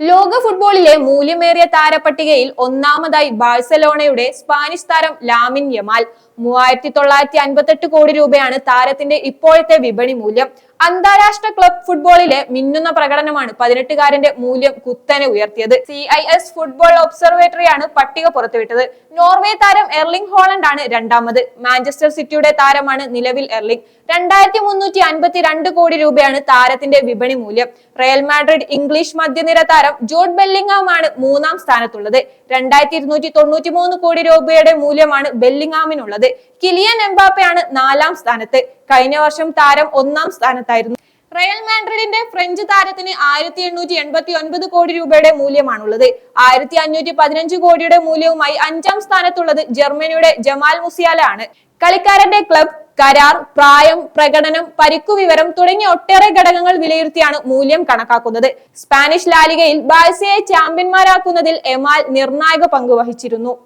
ലോക ഫുട്ബോളിലെ മൂല്യമേറിയ താരപ്പട്ടികയിൽ ഒന്നാമതായി ബാഴ്സലോണയുടെ സ്പാനിഷ് താരം ലാമിൻ യമാൽ. മൂവായിരത്തി തൊള്ളായിരത്തി അൻപത്തെട്ട് കോടി രൂപയാണ് താരത്തിന്റെ ഇപ്പോഴത്തെ വിപണി മൂല്യം. അന്താരാഷ്ട്ര ക്ലബ് ഫുട്ബോളിലെ മിന്നുന്ന പ്രകടനമാണ് പതിനെട്ടുകാരന്റെ മൂല്യം കുത്തനെ ഉയർത്തിയത്. സി ഐ എസ് ഫുട്ബോൾ ഒബ്സർവേറ്ററിയാണ് പട്ടിക പുറത്തുവിട്ടത്. നോർവേ താരം എർലിംഗ് ഹോളണ്ട് ആണ് രണ്ടാമത്. മാഞ്ചസ്റ്റർ സിറ്റിയുടെ താരമാണ് നിലവിൽ എർലിംഗ്. രണ്ടായിരത്തി മുന്നൂറ്റി കോടി രൂപയാണ് താരത്തിന്റെ വിപണി മൂല്യം. റയൽ മാഡ്രിഡ് ഇംഗ്ലീഷ് മധ്യനിര താരം ജോഡ് ബെല്ലിംഗാം ആണ് മൂന്നാം സ്ഥാനത്തുള്ളത്. രണ്ടായിരത്തി ഇരുന്നൂറ്റി തൊണ്ണൂറ്റി മൂന്ന് കോടി രൂപയുടെ മൂല്യമാണ് ബെല്ലിംഗാമിനുള്ളത്. കിലിയൻ എംബാപ്പയാണ് നാലാം സ്ഥാനത്ത്. കഴിഞ്ഞ വർഷം താരം ഒന്നാം സ്ഥാനത്തായിരുന്നു റയൽ മാൻഡ്രിഡിന്റെ ഫ്രഞ്ച് താരത്തിന് ആയിരത്തി എണ്ണൂറ്റി എൺപത്തി ഒൻപത് കോടി രൂപയുടെ മൂല്യമാണുള്ളത്. ആയിരത്തി അഞ്ഞൂറ്റി പതിനഞ്ച് കോടിയുടെ മൂല്യവുമായി അഞ്ചാം സ്ഥാനത്തുള്ളത് ജർമ്മനിയുടെ ജമാൽ മുസിയാല ആണ് കളിക്കാരന്റെ ക്ലബ് കരാർ പ്രായം പ്രകടനം പരിക്കു വിവരം തുടങ്ങിയ ഒട്ടേറെ ഘടകങ്ങൾ വിലയിരുത്തിയാണ് മൂല്യം കണക്കാക്കുന്നത്. സ്പാനിഷ് ലാലികയിൽ ബാഴ്സയെ ചാമ്പ്യന്മാരാക്കുന്നതിൽ എമാൽ നിർണായക പങ്ക് വഹിച്ചിരുന്നു.